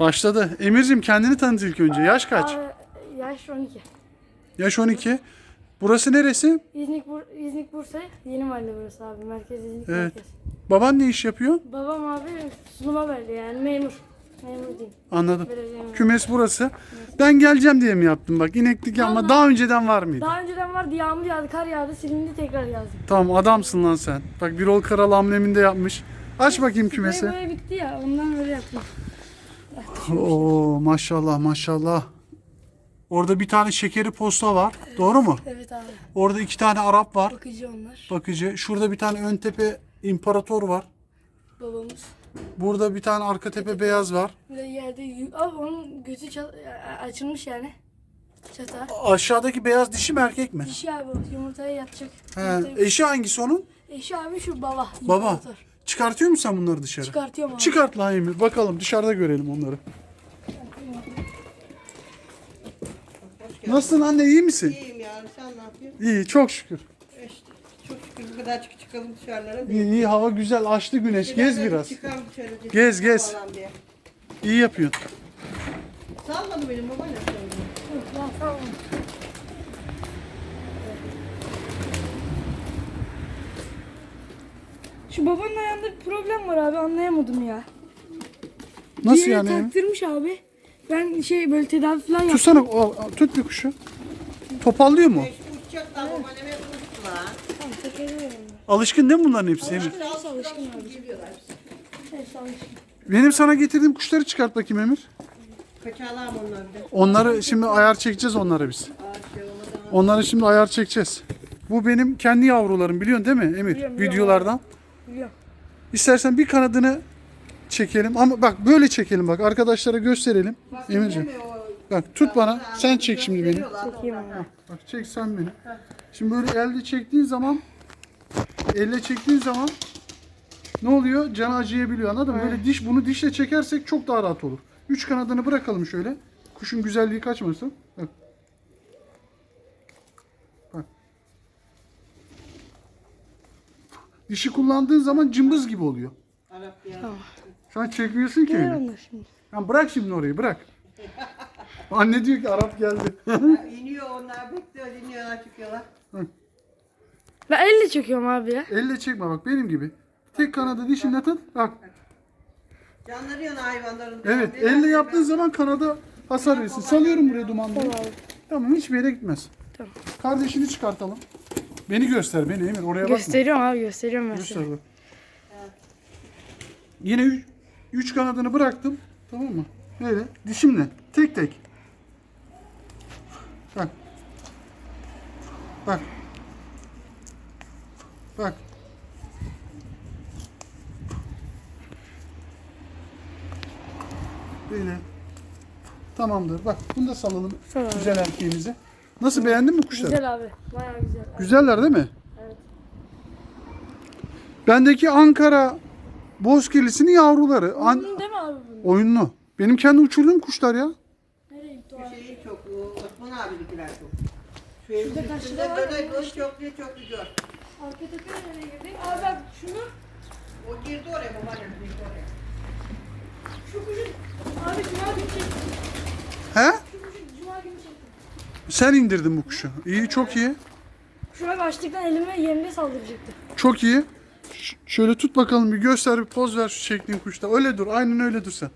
Başladı. Emir'cim kendini tanıt ilk önce. Yaş kaç? Abi, yaş 12. Yaş 12. Burası neresi? İznik, Bur İznik Bursa yeni mahalle burası abi. Merkez İznik Evet. merkez. Baban ne iş yapıyor? Babam abi sunuma verdi yani memur. Memur diyeyim. Anladım. Kümes burası. Ben geleceğim diye mi yaptım bak ineklik ama Vallahi- daha önceden var mıydı? Daha önceden vardı yağmur yağdı, kar yağdı, silindi tekrar yazdı. Tamam adamsın lan sen. Bak Birol Karal ambleminde yapmış. Aç bakayım kümesi. Böyle bitti ya ondan böyle yaptım. Oo maşallah maşallah. Orada bir tane şekeri posta var. Doğru mu? Evet abi. Orada iki tane Arap var. Bakıcı onlar. Bakıcı. Şurada bir tane ön tepe imparator var. Babamız. Burada bir tane arka tepe beyaz var. De yerde abi onun gözü çat- açılmış yani. Çata. Aşağıdaki beyaz dişi mi erkek mi? Dişi abi o yumurtaya yatacak. He. Yumurtayı- Eşi hangisi onun? Eşi abi şu baba. Baba. imparator. Çıkartıyor musun sen bunları dışarı? Çıkartıyorum abi. Çıkart lan Emir. Bakalım dışarıda görelim onları. Nasılsın anne iyi misin? İyiyim yani sen ne yapıyorsun? İyi çok şükür. İşte çok şükür bu kadar çık çıkalım dışarılara. İyi, iyi hava güzel açtı güneş. Gez biraz. Çıkalım dışarı. Gez, gez. falan diye. İyi yapıyorsun. Salladı benim baba ne söylüyor? Ya, tamam. Şu babanın ayağında bir problem var abi anlayamadım ya. Nasıl yere yani? Taktırmış abi. Ben şey böyle tedavi falan yaptım. Tutsana o- o- tut bir kuşu. Topallıyor mu? Uçacak da babaanneme uçtu lan. Tamam tekrar Alışkın değil mi bunların hepsi Emir? Hepsi alışkın abi. Alışkın. Benim sana getirdiğim kuşları çıkart bakayım Emir. Kaçalarım onlar de. Onları şimdi ayar çekeceğiz onlara biz. Şey. Onları şimdi ayar çekeceğiz. Bu benim kendi yavrularım biliyorsun değil mi Emir? Biliyorum, biliyorum. Videolardan. Biliyorum. İstersen bir kanadını çekelim ama bak böyle çekelim bak arkadaşlara gösterelim. Emirciğim. Bak tut bana sen çek şimdi beni. Çekeyim. Bak çek sen beni. Şimdi böyle elde çektiğin zaman elle çektiğin zaman ne oluyor? Canı acıyabiliyor anladın mı? Böyle diş bunu dişle çekersek çok daha rahat olur. Üç kanadını bırakalım şöyle. Kuşun güzelliği kaçmasın. Bak. Bak. Dişi kullandığın zaman cımbız gibi oluyor. Arap ya. Sen çekmiyorsun ki. Ne onlar şimdi? Lan bırak şimdi orayı bırak. Anne diyor ki Arap geldi. Ya İniyor onlar bekliyor iniyorlar çıkıyorlar. Ben elle çekiyorum abi ya. Elle çekme bak benim gibi. Tek kanadı dişinle tut. Bak. Canları yana hayvanların. Evet Biraz- elle yaptığın zaman kanada hasar verirsin. Salıyorum buraya dumanları. Tamam. Tamam hiçbir yere gitmez. Tamam. Kardeşini çıkartalım. Beni göster beni Emir oraya bakma. Gösteriyorum abi gösteriyorum ben. Göster bak. Yine üç, üç kanadını bıraktım. Tamam mı? Böyle dişimle tek tek. Bak. Bak. Bak. Böyle. Tamamdır. Bak bunu da salalım. Sal abi. Güzel erkeğimizi. Nasıl beğendin mi kuşları? Güzel abi. Bayağı güzel. Güzeller değil mi? Evet. Bendeki Ankara Bozkirlisi'nin yavruları. An- Bunun değil mi abi bunun? oyunlu. Benim kendi uçurduğum kuşlar ya. Nereye gitti o Bir abi? şeyi çok. o Osman abidekiler çok. Şu evin karşıda var göz çok diye çok gidiyor. Arka tepe nereye girdi? Abi bak şunu. O girdi oraya babaannem girdi oraya. Şu kuşu. Abi cuma günü çektim. He? Şu kuşu cuma günü çektim. Sen indirdin bu kuşu. İyi çok iyi. Şuna açtıktan elime yemle saldıracaktı. Çok iyi. Ş- şöyle tut bakalım bir göster bir poz ver şu çektiğin kuşta. Öyle dur. Aynen öyle dur sen.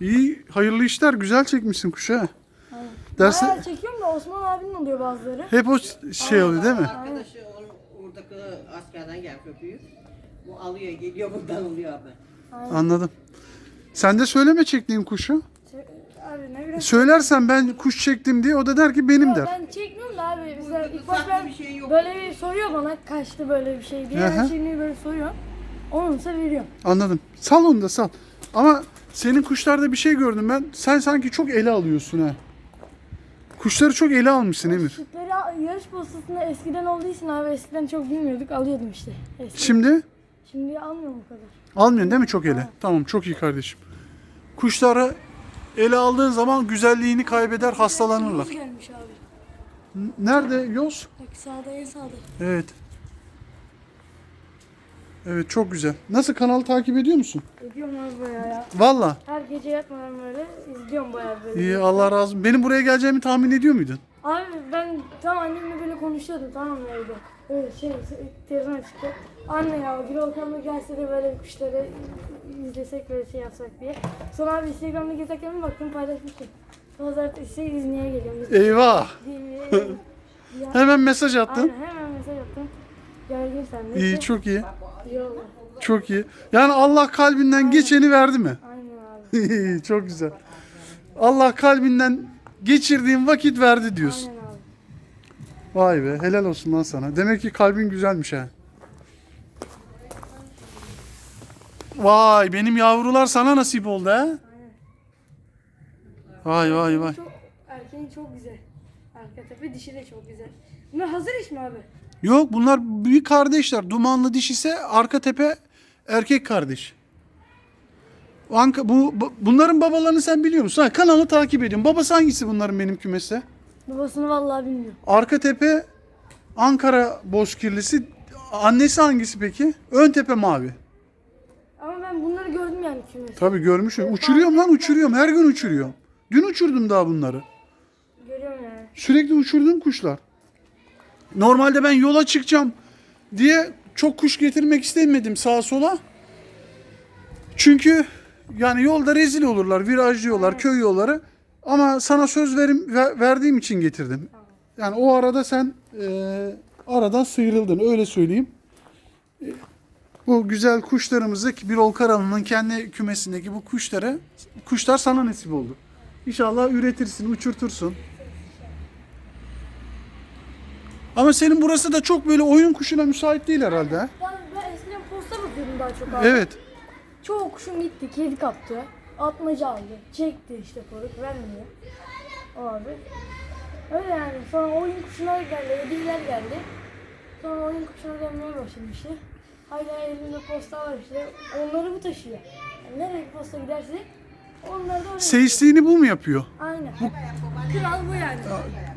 İyi, hayırlı işler. Güzel çekmişsin kuşu ha. Dersi Bayağı çekiyorum da Osman abinin oluyor bazıları. hep o şey oluyor değil mi? Arkadaşı onun oradaki askerden gel köpüğü. Bu alıyor geliyor buradan alıyor abi. Anladım. Sen de söyleme çektiğin kuşu. Abi ne bileyim. Söylersen ben kuş çektim diye o da der ki benim der. Ben çekmiyorum da abi. Mesela ilk baş ben bir şey yok. böyle bir soruyor bana kaçtı böyle bir şey diye. Hı. Her şeyini böyle soruyor. Onunsa veriyorum. Anladım. Sal onu da sal. Ama senin kuşlarda bir şey gördüm ben. Sen sanki çok ele alıyorsun ha. Kuşları çok ele almışsın Emir. Sütleri a- yarış postasında eskiden olduğu için abi eskiden çok bilmiyorduk. Alıyordum işte. Eskiden. Şimdi Şimdi almıyorum o kadar. almıyorsun değil mi çok ele? Tamam çok iyi kardeşim. Kuşları ele aldığın zaman güzelliğini kaybeder hastalanırlar. Yoz gelmiş abi. N- Nerede yoz? Bak sağda en sağda. Evet. Evet çok güzel. Nasıl kanalı takip ediyor musun? Ediyorum abi bayağı ya. Valla. Her gece yatmadan böyle izliyorum bayağı böyle. İyi Allah razı olsun. Benim buraya geleceğimi tahmin ediyor muydun? Abi ben tam annemle böyle konuşuyordum tamam mı evde. Öyle şey telefon çıktı. Anne ya bir ortamda gelse de böyle kuşları izlesek böyle şey yapsak diye. Sonra abi Instagram'da gezerken bir baktım paylaşmıştım. Pazartesi İzni'ye geliyorum. Eyvah. ya, Hemen mesaj attın. aynen hemen mesaj attım. Geldim sen de. İyi çok iyi. İyi oldu. Çok iyi. Yani Allah kalbinden geçeni verdi mi? Aynen abi. İyi, çok güzel. Allah kalbinden geçirdiğin vakit verdi diyorsun. Aynen abi. Vay be helal olsun lan sana. Demek ki kalbin güzelmiş ha. Vay benim yavrular sana nasip oldu ha. Vay vay vay. Çok, erkeğin çok güzel. Arka tepe dişi de çok güzel. Bunlar hazır iş mi abi? Yok bunlar büyük kardeşler. Dumanlı diş ise arka tepe erkek kardeş. Anka, bu, bu- bunların babalarını sen biliyor musun? Ha, kanalı takip ediyorum. Babası hangisi bunların benim kümeste? Babasını vallahi bilmiyorum. Arka tepe Ankara bozkirlisi. Annesi hangisi peki? Ön tepe mavi. Yani kümesi. Tabii görmüşüm. Uçuruyorum lan uçuruyorum. Her gün uçuruyorum. Dün uçurdum daha bunları. Görüyorum yani. Sürekli uçurduğum kuşlar. Normalde ben yola çıkacağım diye çok kuş getirmek istemedim sağa sola. Çünkü yani yolda rezil olurlar, virajlıyorlar, köy yolları. Ama sana söz verim, ver- verdiğim için getirdim. Yani o arada sen e, aradan sıyrıldın öyle söyleyeyim. Bu güzel kuşlarımızı bir ol Karalı'nın kendi kümesindeki bu kuşları kuşlar sana nasip oldu. İnşallah üretirsin, uçurtursun. Ama senin burası da çok böyle oyun kuşuna müsait değil herhalde. ha? Ben, ben eskiden posta bakıyordum daha çok abi. Evet. Çoğu kuşum gitti, kedi kaptı. Atmaca aldı. Çekti işte koruk, vermiyor. Abi. Öyle yani. Sonra oyun kuşuna geldi, hediyeler geldi. Sonra oyun kuşuna gelmeye başladı işte. Hala elimde posta var işte. Onları bu taşıyor. Yani nereye posta giderse onlar da oraya. Seyisliğini bu mu yapıyor? Aynen. Kral bu yani.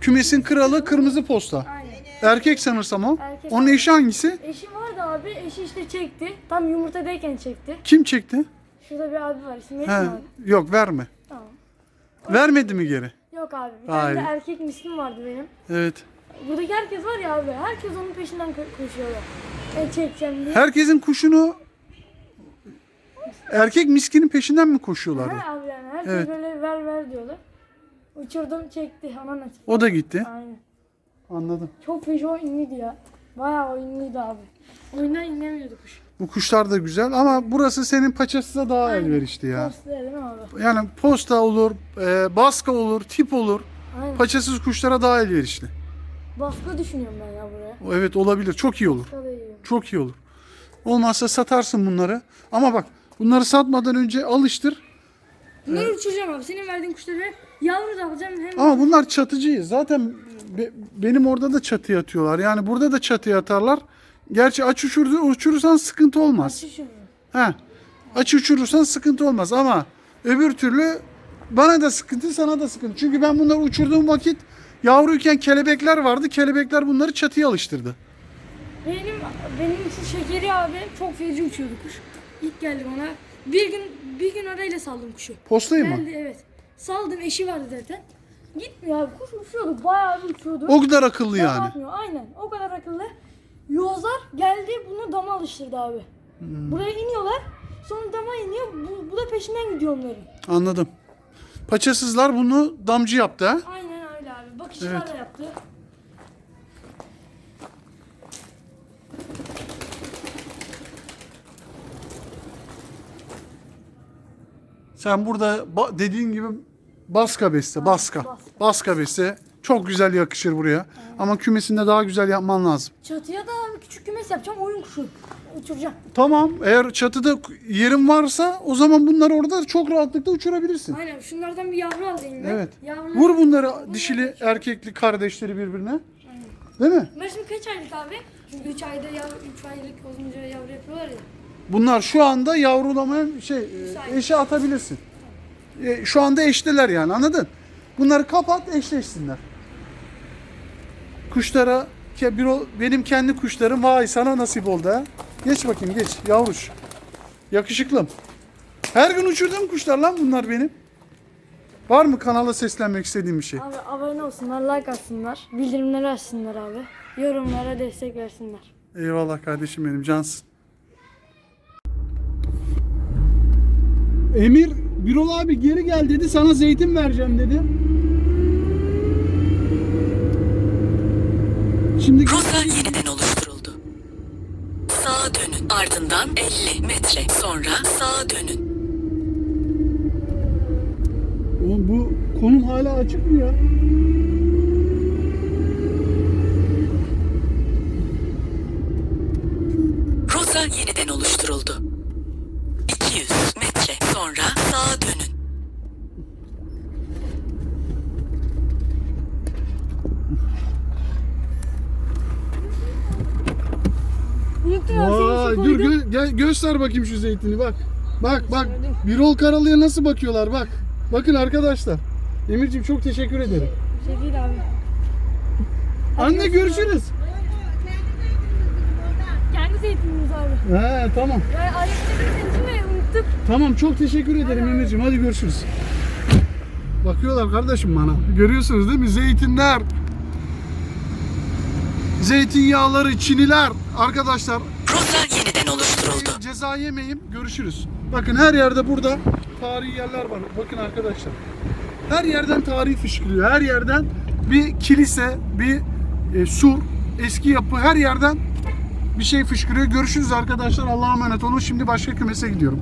Kümesin kralı kırmızı posta. Aynen. Erkek sanırsam o. Erkek. Onun eşi hangisi? Eşi vardı abi. Eşi işte çekti. Tam yumurtadayken çekti. Kim çekti? Şurada bir abi var. İsmi He. Metin abi. Yok verme. Tamam. Vermedi mi geri? Yok abi. Bir tane de erkek mislim vardı benim. Evet. Buradaki herkes var ya abi. Herkes onun peşinden ko- koşuyorlar. Ben çekeceğim diye. Herkesin kuşunu erkek miskinin peşinden mi koşuyorlardı? Ha abi yani. Herkes Evet. böyle ver ver diyordu. Uçurdum çekti. Ana nasip. O da gitti. Aynen. Anladım. Çok peşi oyunluydu ya. Bayağı oyunluydu abi. Oyundan inlemiyordu kuş. Bu kuşlar da güzel ama burası senin paçasına daha elverişli ya. Posta değil mi abi? Yani posta olur, e, baska olur, tip olur. Aynen. Paçasız kuşlara daha elverişli. Baskı düşünüyorum ben ya buraya. Evet olabilir. Çok iyi olur. Çok iyi olur. Olmazsa satarsın bunları. Ama bak bunları satmadan önce alıştır. Bunları uçuracağım abi. Senin verdiğin kuşları yavru da alacağım hem Ama bunlar çatıcıyız. Zaten be- benim orada da çatıya atıyorlar. Yani burada da çatıya atarlar. Gerçi aç uçurdu, uçurursan sıkıntı olmaz. uçururum. He. Aç uçurursan sıkıntı olmaz ama öbür türlü bana da sıkıntı sana da sıkıntı. Çünkü ben bunları uçurduğum vakit yavruyken kelebekler vardı. Kelebekler bunları çatıya alıştırdı. Benim benim için şekeri abi çok feci uçuyordu kuş. İlk geldim ona. Bir gün bir gün arayla saldım kuşu. Postayı mı? Geldi evet. Saldım eşi vardı zaten. Gitmiyor abi kuş uçuyordu bayağı bir uçuyordu. O kadar akıllı Dama yani. atmıyor, Aynen o kadar akıllı. Yozlar geldi bunu dama alıştırdı abi. Hmm. Buraya iniyorlar. Sonra dama iniyor. Bu, bu da peşinden gidiyor onların. Anladım. Paçasızlar bunu damcı yaptı ha. Aynen öyle abi. Bakışlar Evet. yaptı. Sen burada dediğin gibi baska beste, baska. bas. Baska beste çok güzel yakışır buraya. Ama kümesinde daha güzel yapman lazım. Çatıya da küçük kümes yapacağım. Oyun kuşu. Uçuracağım. Tamam. Eğer çatıda yerin varsa o zaman bunları orada çok rahatlıkla uçurabilirsin. Aynen şunlardan bir yavru alayım ben. Evet. Yavrular... Vur bunları dişili erkekli kardeşleri birbirine. Değil mi? Bunlar şimdi kaç aylık abi? Çünkü 3 ayda yavru, 3 aylık olunca yavru yapıyorlar ya. Bunlar şu anda yavrulamaya şey e, eşe atabilirsin. E, Şu anda eşteler yani anladın? Bunları kapat eşleşsinler. Kuşlara ke- bir o- benim kendi kuşlarım vay sana nasip oldu ha. Geç bakayım geç yavruş. Yakışıklım. Her gün uçurduğum kuşlar lan bunlar benim. Var mı kanala seslenmek istediğim bir şey? Abi abone olsunlar, like atsınlar, bildirimleri açsınlar abi. Yorumlara destek versinler. Eyvallah kardeşim benim cansın. Emir Birol abi geri gel dedi sana zeytin vereceğim dedi. Şimdi Rota yeniden oluşturuldu. Sağa dönün. Ardından 50 metre sonra sağa dönün. Oğlum bu konum hala açık mı ya? Rota yeniden oluşturuldu. 200 metre sonra sağa dönün. Unuttum ya Vay seni dur koydum. gö- gel- göster bakayım şu zeytini bak. Bak bak Birol Karalı'ya nasıl bakıyorlar bak. Bakın arkadaşlar. Emirciğim çok teşekkür ederim. Şey değil abi. Anne görüşürüz. Kendi zeytinimiz abi. He tamam. Mi? Unuttuk. Tamam çok teşekkür ederim Emirciğim. Hadi görüşürüz. Bakıyorlar kardeşim bana. Görüyorsunuz değil mi? Zeytinler. Zeytinyağları, çiniler. Arkadaşlar oluşturuldu. ceza yemeyeyim. Görüşürüz. Bakın her yerde burada tarihi yerler var. Bakın arkadaşlar. Her yerden tarih fışkırıyor. Her yerden bir kilise, bir e, sur, eski yapı her yerden bir şey fışkırıyor. Görüşürüz arkadaşlar. Allah'a emanet olun. Şimdi başka kümese gidiyorum.